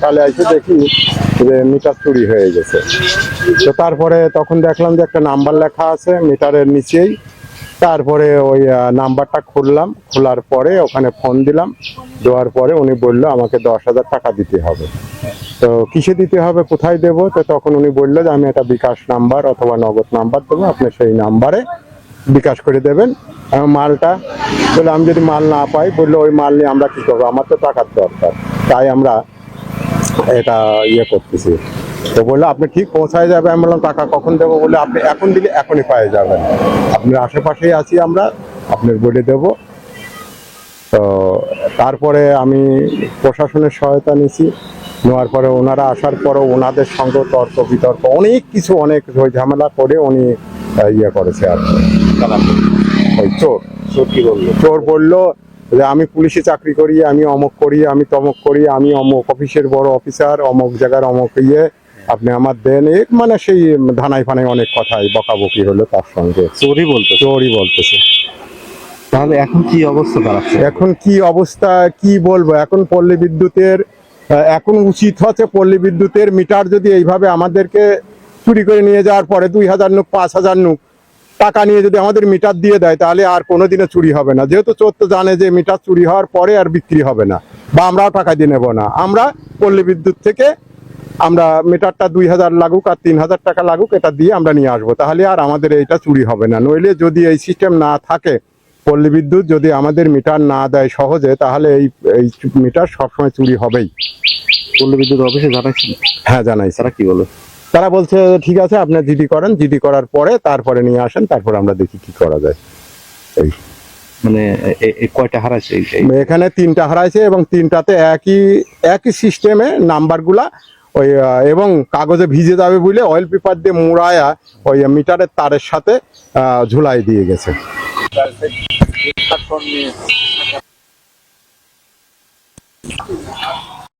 তাহলে এসে দেখি যে মিটার চুরি হয়ে গেছে। তো তারপরে তখন দেখলাম যে একটা নাম্বার লেখা আছে মিটারের নিচেই। তারপরে ওই নাম্বারটা খুললাম, খোলার পরে ওখানে ফোন দিলাম। দেওয়ার পরে উনি বলল, আমাকে দশ হাজার টাকা দিতে হবে। তো কিসে দিতে হবে, কোথায় দেবো? তো তখন উনি বলল যে, আমি একটা বিকাশ নাম্বার অথবা নগদ নাম্বার দেবো। আপনি সেই নাম্বারে বিকাশ করে দেবেন। মালটা, বলে আমি যদি মাল না পাই, বলল ওই মাল নিয়ে আমরা কি করব? আমার তো টাকার দরকার। তাই আমরা এটা ইয়ে করতেছি। তো বলল, আপনি ঠিক পৌঁছায় যাবে আমি বললাম, টাকা কখন দেবো? বলে আপনি এখন দিলে এখনই পায়ে যাবেন আপনার আশেপাশেই আছি আমরা, আপনার বলে দেব। তো তারপরে আমি প্রশাসনের সহায়তা নিয়েছি। নেওয়ার পরে ওনারা আসার পরে ওনাদের সঙ্গে তর্ক বিতর্ক, অনেক কিছু, অনেক ঝামেলা করে উনি ইয়ে করেছে আর কি। চোর। চোর কি বলল। চোর বলল যে আমি পুলিশে চাকরি করি আমি অমুক করি আমি তমক করি আমি অমুক অফিসের বড় অফিসার অমুক জায়গার অমুক ইয়ে আপনি আমার দেন। এক মানে সেই ধানাই ফানাই অনেক কথাই বকাবকি হলো তার সঙ্গে। চোরই বলতো চোরই বলতেছে। তাহলে এখন কি অবস্থা দাঁড়াচ্ছে? এখন কি অবস্থা কি বলব? এখন পল্লী বিদ্যুতের এখন উচিত হচ্ছে পল্লী বিদ্যুতের মিটার যদি এইভাবে আমাদেরকে চুরি করে নিয়ে যাওয়ার পরে দুই হাজার নুক পাঁচ হাজার নুক টাকা নিয়ে যদি আমাদের মিটার দিয়ে দেয় তাহলে আর কোনোদিনও চুরি হবে না। যেহেতু চোর তো জানে যে মিটার চুরি হওয়ার পরে আর বিক্রি হবে না বা আমরাও টাকা দিয়ে নেব না। আমরা পল্লী বিদ্যুৎ থেকে আমরা মিটারটা দুই হাজার লাগুক আর তিন হাজার টাকা লাগুক এটা দিয়ে আমরা নিয়ে আসব। তাহলে আর আমাদের এইটা চুরি হবে না। নইলে যদি এই সিস্টেম না থাকে পল্লী বিদ্যুৎ যদি আমাদের মিটার না দেয় সহজে তাহলে এই এই মিটার সবসময় চুরি হবেই। পল্লী বিদ্যুৎ অফিসে জানাইছেন? হ্যাঁ জানাই স্যার তারা কি বলে? তারা বলছে ঠিক আছে আপনি জিডি করেন। জিডি করার পরে তারপরে নিয়ে আসেন তারপর আমরা দেখি কি করা যায়। এই। মানে কয়টা হারাইছে এখানে তিনটা হারাইছে এবং তিনটাতে একই একই সিস্টেমে নাম্বারগুলা ওই এবং কাগজে ভিজে যাবে বলে অয়েল পেপার দিয়ে মুড়ায়া ওই মিটারের তারের সাথে ঝুলাই দিয়ে গেছে।